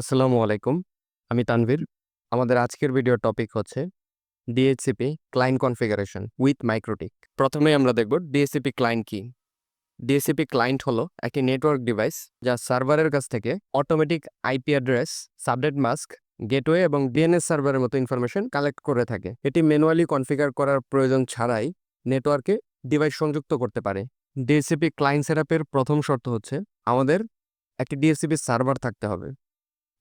আসসালামু আলাইকুম। আমি তানভীর। আমাদের আজকের ভিডিওর টপিক হচ্ছে DHCP client configuration with MikroTik প্রথমে আমরা দেখব ডিএসসিপি ক্লায়েন্ট কি। ডিএসসিপি ক্লায়েন্ট হলো একটি নেটওয়ার্ক ডিভাইস যা সার্ভারের কাছ থেকে automatic IP address subnet mask gateway এবং ডিএনএস সার্ভারের মতো ইনফরমেশন কালেক্ট করে থাকে। এটি ম্যানুয়ালি কনফিগার করার প্রয়োজন ছাড়াই নেটওয়ার্কে ডিভাইস সংযুক্ত করতে পারে। ডিএসসিপি ক্লায়েন্ট সেটআপের প্রথম শর্ত হচ্ছে আমাদের একটি ডিএসসিপি সার্ভার থাকতে হবে।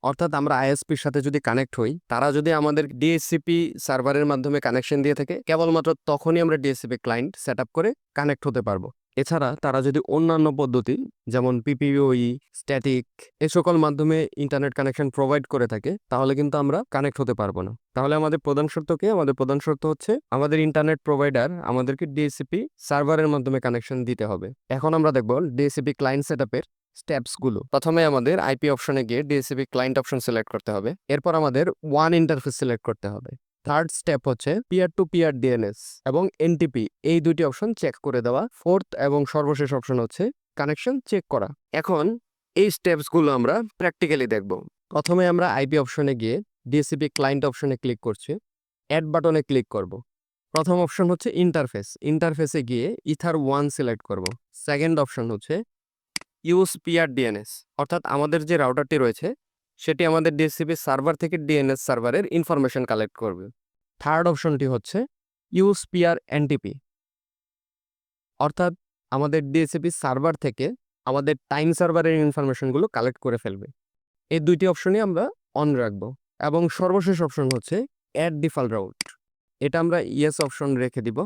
অর্থাৎ আমরা আইএসপির সাথে যদি কানেক্ট হই, তারা যদি আমাদের ডিএসসিপি সার্ভারের মাধ্যমে কানেকশন দিয়ে থাকে, কেবলমাত্র তখনই আমরা ডিএসসিপি ক্লায়েন্ট সেট করে কানেক্ট হতে পারব। এছাড়া তারা যদি অন্যান্য পদ্ধতি, যেমন পিপিওই স্ট্যাটিক এ সকল মাধ্যমে ইন্টারনেট কানেকশন প্রোভাইড করে থাকে, তাহলে কিন্তু আমরা কানেক্ট হতে পারব না। তাহলে আমাদের প্রধান শর্ত কি? আমাদের প্রধান শর্ত হচ্ছে আমাদের ইন্টারনেট প্রোভাইডার আমাদেরকে ডিএসসিপি সার্ভারের মাধ্যমে কানেকশন দিতে হবে। এখন আমরা দেখব ডিএসসিপি ক্লায়েন্ট সেট স্টেপসগুলো। প্রথমে আমাদের আইপি অপশনে গিয়ে ডিএসসিপি ক্লায়েন্ট অপশন সিলেক্ট করতে হবে। এরপর আমাদের ওয়ান ইন্টারফেস সিলেক্ট করতে হবে। থার্ড স্টেপ হচ্ছে পিয়ার টু পিয়ার ডিএনএস এবং এনটিপি। এই দুটি অপশন চেক করে দেওয়া। ফোর্থ এবং সর্বশেষ অপশন হচ্ছে কানেকশন চেক করা। এখন এই স্টেপসগুলো আমরা প্র্যাকটিক্যালি দেখব। প্রথমে আমরা আইপি অপশনে গিয়ে ডিএসসিপি ক্লায়েন্ট অপশনে ক্লিক করছি। অ্যাড বাটনে ক্লিক করব। প্রথম অপশন হচ্ছে ইন্টারফেস। ইন্টারফেসে গিয়ে ইথার ওয়ান সিলেক্ট করব। সেকেন্ড অপশন হচ্ছে ইউজ পিআর ডিএনএস অর্থাৎ আমাদের যে রাউটারটি রয়েছে, সেটি আমাদের ডিএসসিপি সার্ভার থেকে ডিএনএস সার্ভারের ইনফরমেশন কালেক্ট করবে। থার্ড অপশনটি হচ্ছে ইউজ পিআর এনটিপি অর্থাৎ আমাদের ডিএসসিপি সার্ভার থেকে আমাদের টাইম সার্ভারের ইনফরমেশনগুলো কালেক্ট করে ফেলবে। এই দুইটি অপশনই আমরা অন রাখব এবং সর্বশেষ অপশন হচ্ছে অ্যাড ডিফল্ট রাউট এটা আমরা ইয়েস অপশন রেখে দিব।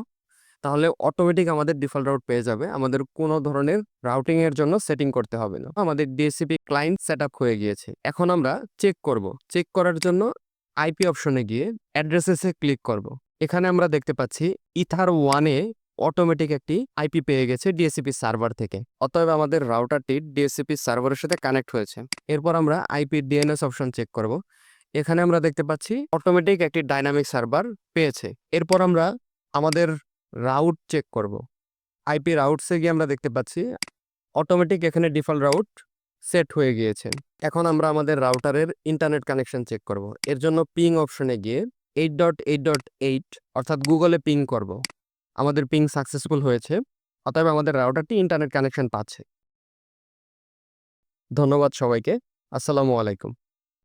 তাহলে অটোমেটিক আমাদের ডিফল্ট রাউট পেয়ে যাবে। আমাদের কোনো ধরনের রাউটিং এর জন্য সেটিং করতে হবে না। আমাদের ডিএসসিপি ক্লায়েন্ট সেট হয়ে গিয়েছে। এখন আমরা চেক করব। চেক করার জন্য আইপি অপশনে গিয়ে অ্যাড্রেসেসে ক্লিক করব। এখানে আমরা দেখতে পাচ্ছি ইথার ওয়ানে অটোমেটিক একটি আইপি পেয়ে গেছে ডিএসসিপি সার্ভার থেকে। অতএব আমাদের রাউটারটি ডিএসসিপি সার্ভারের সাথে কানেক্ট হয়েছে। এরপর আমরা আইপি ডিএনএস অপশন চেক করব। এখানে আমরা দেখতে পাচ্ছি অটোমেটিক একটি ডাইনামিক সার্ভার পেয়েছে। এরপর আমরা আমাদের রাউট চেক করব। আইপি রাউটসে গিয়ে আমরা দেখতে পাচ্ছি অটোমেটিক এখানে ডিফল্ট রাউট সেট হয়ে গিয়েছে। এখন আমরা আমাদের রাউটারের ইন্টারনেট কানেকশন চেক করব। এর জন্য পিং অপশনে গিয়ে eight dot eight dot eight অর্থাৎ গুগলে পিং করব। আমাদের পিং সাকসেসফুল হয়েছে, অতএব আমাদের রাউটারটি ইন্টারনেট কানেকশন পাচ্ছে। ধন্যবাদ সবাইকে, আসসালামু আলাইকুম।